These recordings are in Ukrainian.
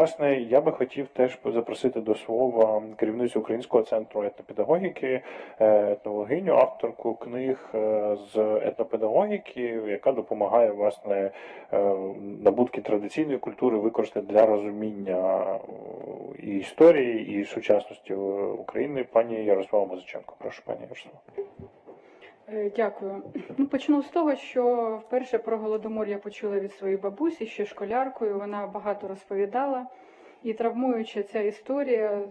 Власне, я би хотів теж запросити до слова керівницю Українського центру етнопедагогіки, е, етнологиню, авторку книг е, з етнопедагогіки, яка допомагає власне е, набутки традиційної культури використати для розуміння і історії, і сучасності України. Пані Ярослава Музиченко. Прошу, пані Ярослава. Е, Дякую. Ну, почну з того, що вперше про голодомор я почула від своєї бабусі, ще школяркою. Вона багато розповідала. І травмуюча ця історія,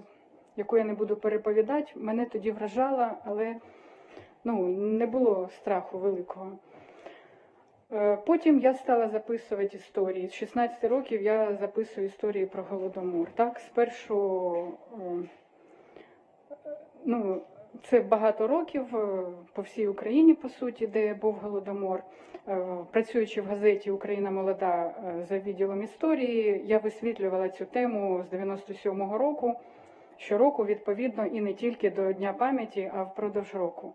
яку я не буду переповідати, мене тоді вражала, але ну, не було страху великого. Е, Потім я стала записувати історії. З 16 років я записую історії про голодомор. Так, спершу е, ну, це багато років е, по всій Україні, по суті, де був голодомор. Е, Працюючи в газеті Україна молода е, за відділом історії, я висвітлювала цю тему з 97-го року. Щороку, відповідно, і не тільки до Дня пам'яті, а впродовж року.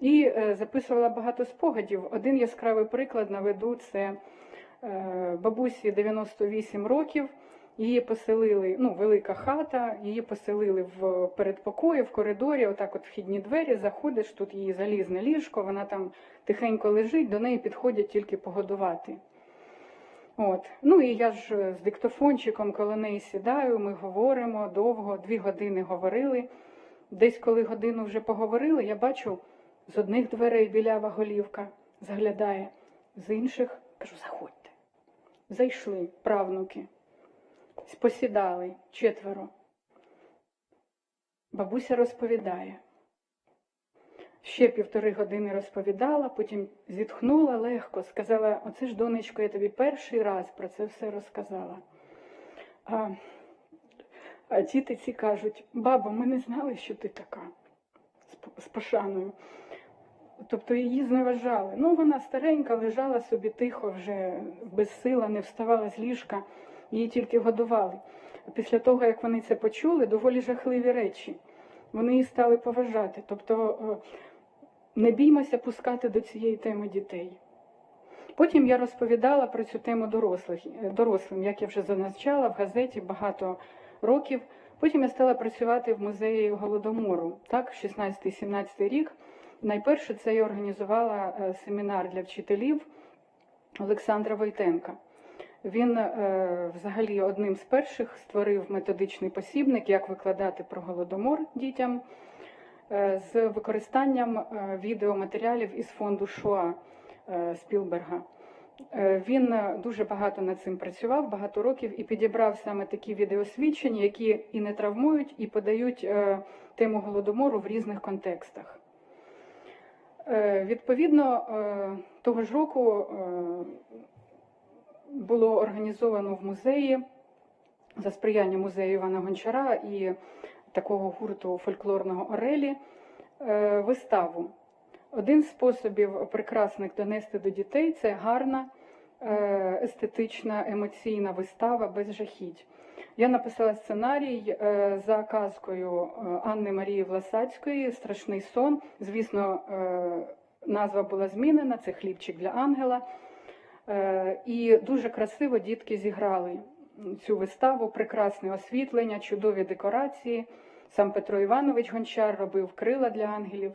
І записувала багато спогадів. Один яскравий приклад наведу це бабусі 98 років. Її поселили, ну, велика хата, її поселили в передпокої, в коридорі, отак от вхідні двері, заходиш, тут її залізне ліжко, вона там тихенько лежить, до неї підходять тільки погодувати. От. Ну і я ж з диктофончиком коло неї сідаю, ми говоримо довго, дві години говорили. Десь, коли годину вже поговорили, я бачу, з одних дверей білява голівка заглядає, з інших кажу, заходьте. Зайшли правнуки. Посідали четверо. Бабуся розповідає. Ще півтори години розповідала, потім зітхнула легко, сказала: Оце ж, донечко, я тобі перший раз про це все розказала. А, а діти ці кажуть, бабо, ми не знали, що ти така з, пошаною. Тобто її зневажали. Ну, вона старенька, лежала собі тихо, вже безсила, не вставала з ліжка, її тільки годували. Після того, як вони це почули, доволі жахливі речі. Вони її стали поважати. Тобто е, не біймося пускати до цієї теми дітей. Потім я розповідала про цю тему дорослих, е, дорослим, як я вже зазначала в газеті багато років. Потім я стала працювати в музеї Голодомору, так, 16-17 рік. Найперше це я організувала е, семінар для вчителів Олександра Войтенка. Він е, взагалі одним з перших створив методичний посібник, як викладати про голодомор дітям е, з використанням е, відеоматеріалів із фонду Шоа Спілберга. Він дуже багато над цим працював, багато років, і підібрав саме такі відеосвідчення, які і не травмують, і подають тему голодомору в різних контекстах. Відповідно, того ж року було організовано в музеї за сприяння музею Івана Гончара і такого гурту фольклорного Орелі е, виставу. Один з способів прекрасних донести до дітей це гарна, е, естетична, емоційна вистава без жахіть. Я написала сценарій е, за казкою Анни Марії Власацької Страшний сон. Звісно, назва була змінена, це хлібчик для ангела. Е, І дуже красиво дітки зіграли цю виставу, прекрасне освітлення, чудові декорації. Сам Петро Іванович Гончар робив крила для ангелів.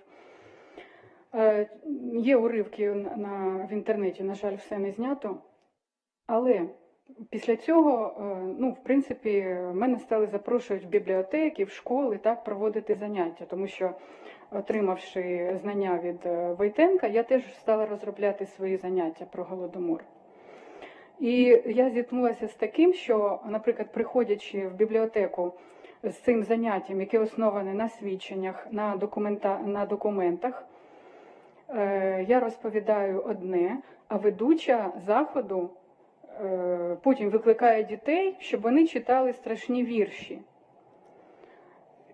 Е, Є уривки на, в інтернеті, на жаль, все не знято. Але після цього, е, ну, в принципі, мене стали запрошувати в бібліотеки, в школи так, проводити заняття, тому що, отримавши знання від е, Войтенка, я теж стала розробляти свої заняття про голодомор. І я зіткнулася з таким, що, наприклад, приходячи в бібліотеку з цим заняттям, яке основане на свідченнях, на, документа, на документах, е, я розповідаю одне, а ведуча заходу потім викликає дітей, щоб вони читали страшні вірші.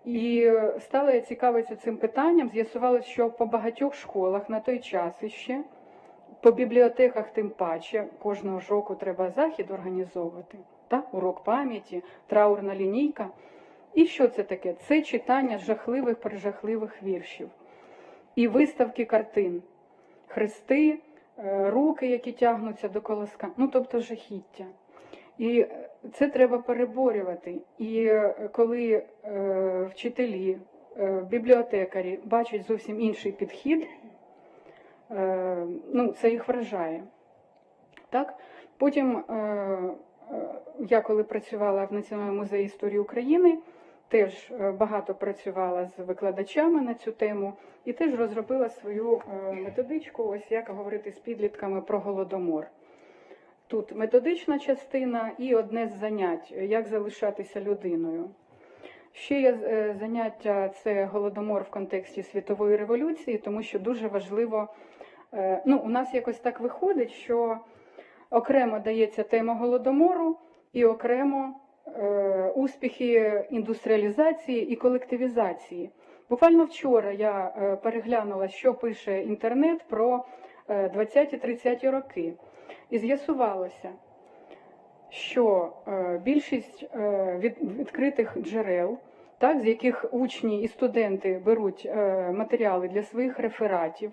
І е, стала я цікавитися цим питанням. З'ясувалося, що по багатьох школах на той час іще, по бібліотеках тим паче, кожного ж року треба захід організовувати. Так? Урок пам'яті, траурна лінійка. І що це таке? Це читання жахливих прижахливих віршів і виставки картин, хрести, е, руки, які тягнуться до колоска, ну тобто жахіття. І це треба переборювати. І е, коли е, вчителі, е, бібліотекарі бачать зовсім інший підхід, е, ну, це їх вражає. Так? Потім е, е, я коли працювала в Національному музеї історії України, теж е, багато працювала з викладачами на цю тему і теж розробила свою е, методичку, ось як говорити з підлітками про голодомор. Тут методична частина і одне з занять, як залишатися людиною. Ще є е, заняття це голодомор в контексті світової революції, тому що дуже важливо. Ну, у нас якось так виходить, що окремо дається тема голодомору і окремо успіхи індустріалізації і колективізації. Буквально вчора я е, переглянула, що пише інтернет про е, 20-30 роки, і з'ясувалося, що е, більшість е, відкритих джерел, так, з яких учні і студенти беруть е, матеріали для своїх рефератів,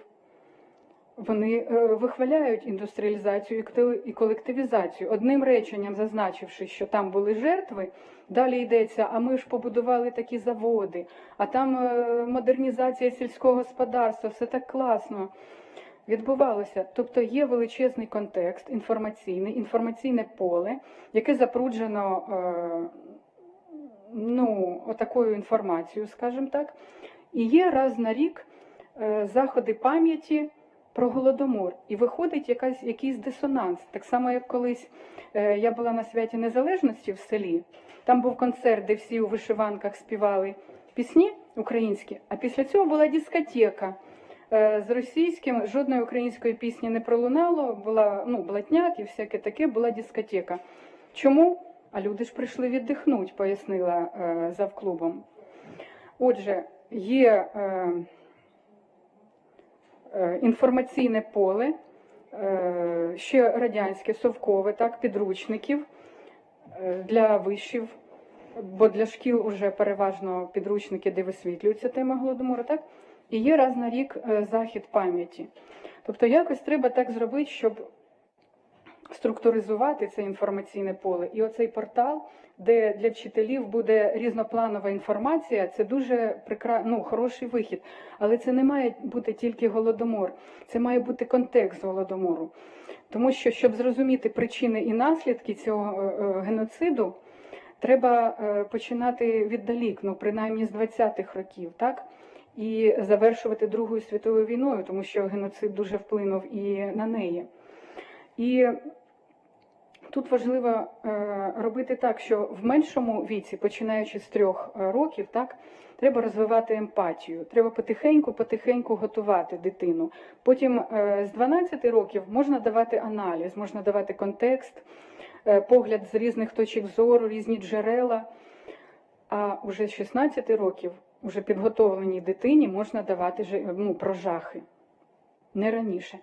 вони е, вихваляють індустріалізацію і колективізацію. Одним реченням зазначивши, що там були жертви, далі йдеться, а ми ж побудували такі заводи, а там е, модернізація сільського господарства, все так класно. Відбувалося, тобто є величезний контекст інформаційний, інформаційне поле, яке запруджено е, ну, отакою інформацією, скажімо так. І є раз на рік заходи пам'яті про голодомор. І виходить якась, якийсь дисонанс. Так само, як колись е, я була на святі Незалежності в селі, там був концерт, де всі у вишиванках співали пісні українські, а після цього була дискотека. Е, З російським жодної української пісні не пролунало, була ну, блатняк і всяке таке, була дискотека. Чому? А люди ж прийшли віддихнути, пояснила е, завклубом. Отже, є е, інформаційне поле, е, ще радянське, совкове, так, підручників е, для вишів, бо для шкіл вже переважно підручники, де висвітлюється тема голодомору, так? І є раз на рік е, захід пам'яті. Тобто якось треба так зробити, щоб структуризувати це інформаційне поле. І оцей портал, де для вчителів буде різнопланова інформація, це дуже прикра... ну, хороший вихід. Але це не має бути тільки голодомор, це має бути контекст голодомору. Тому що, щоб зрозуміти причини і наслідки цього е, е, геноциду, треба е, починати віддалік, ну принаймні з 20-х років, так? І завершувати Другою світовою війною, тому що геноцид дуже вплинув і на неї. І тут важливо е, робити так, що в меншому віці, починаючи з трьох е, років, так, треба розвивати емпатію. Треба потихеньку, потихеньку готувати дитину. Потім е, з 12 років можна давати аналіз, можна давати контекст, погляд з різних точок зору, різні джерела. А вже з 16 років, уже підготовленій дитині, можна давати ну, про жахи. Не раніше.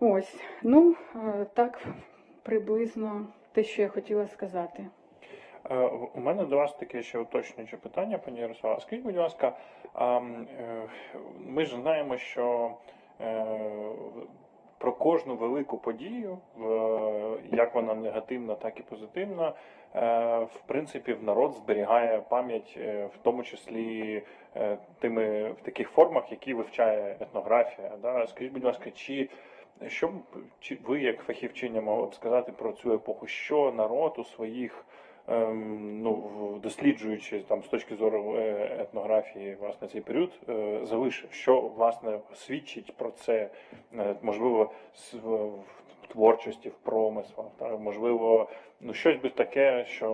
Ось, ну е, так приблизно те, що я хотіла сказати. Е, У мене до вас таке ще уточнююче питання, пані Ярослава. Скажіть, будь ласка, е, ми ж знаємо, що про кожну велику подію, як вона негативна, так і позитивна, в принципі, в народ зберігає пам'ять, в тому числі тими в таких формах, які вивчає етнографія. Скажіть, будь ласка, чи що б ви, як фахівчиня, могли б сказати про цю епоху, що народ у своїх ем, ну, досліджуючи там з точки зору е, етнографії власне цей період, е, залишив, що власне свідчить про це, е, можливо, в творчості, в промислах, так, можливо, ну щось би таке, що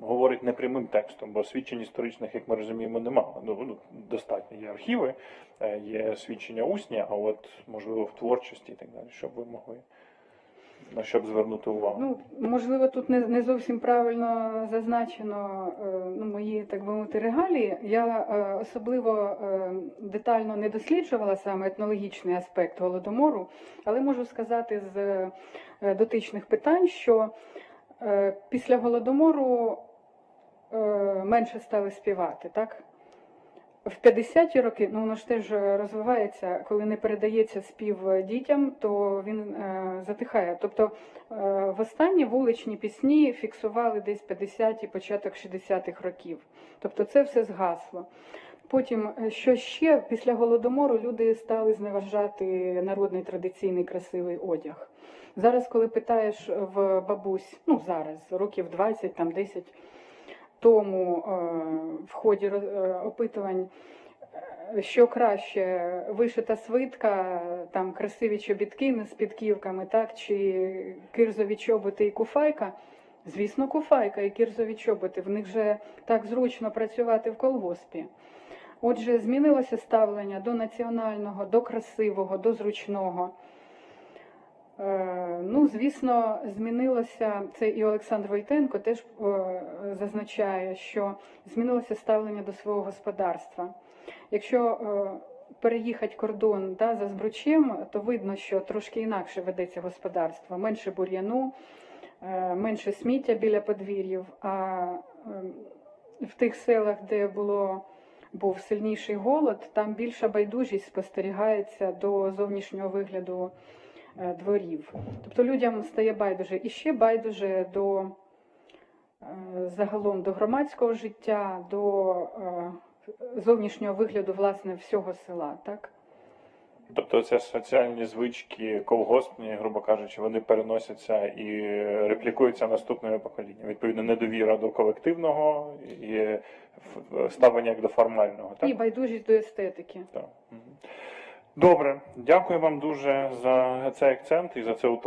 говорить непрямим текстом, бо свідчень історичних, як ми розуміємо, немає. Ну, ну, достатньо є архіви, е, є свідчення усні, а от можливо в творчості і так далі, щоб ви могли на що б звернути увагу. Ну, можливо, тут не, не зовсім правильно зазначено е, ну, мої, так би мовити, регалії. Я е, особливо е, детально не досліджувала саме етнологічний аспект голодомору, але можу сказати з е, дотичних питань, що е, після голодомору е, менше стали співати, так? В 50-ті роки, ну воно ж теж розвивається, коли не передається спів дітям, то він е, затихає. Тобто е, в останні вуличні пісні фіксували десь 50-ті, початок 60-х років. Тобто це все згасло. Потім, е, що ще, після голодомору люди стали зневажати народний традиційний красивий одяг. Зараз, коли питаєш в бабусь, ну зараз, років 20, там 10 тому е, в ході е, опитувань, е, що краще, вишита свитка, там красиві чобітки з підківками, так, чи кирзові чоботи і куфайка. Звісно, куфайка і кірзові чоботи. В них же так зручно працювати в колгоспі. Отже, змінилося ставлення до національного, до красивого, до зручного. Е, Ну, звісно, змінилося це і Олександр Войтенко теж е, зазначає, що змінилося ставлення до свого господарства. Якщо е, переїхати кордон да, за збручем, то видно, що трошки інакше ведеться господарство, менше бур'яну, менше сміття біля подвір'їв. А в тих селах, де було був сильніший голод, там більша байдужість спостерігається до зовнішнього вигляду дворів. Тобто людям стає байдуже і ще байдуже до е, загалом до громадського життя, до е, зовнішнього вигляду власне всього села. Так? Тобто це соціальні звички колгоспні, грубо кажучи, вони переносяться і реплікуються наступними поколіннями. Відповідно, недовіра до колективного і ставлення як до формального. Так? І байдужість до естетики. Так. Добре, дякую вам дуже за цей акцент і за це уточнення.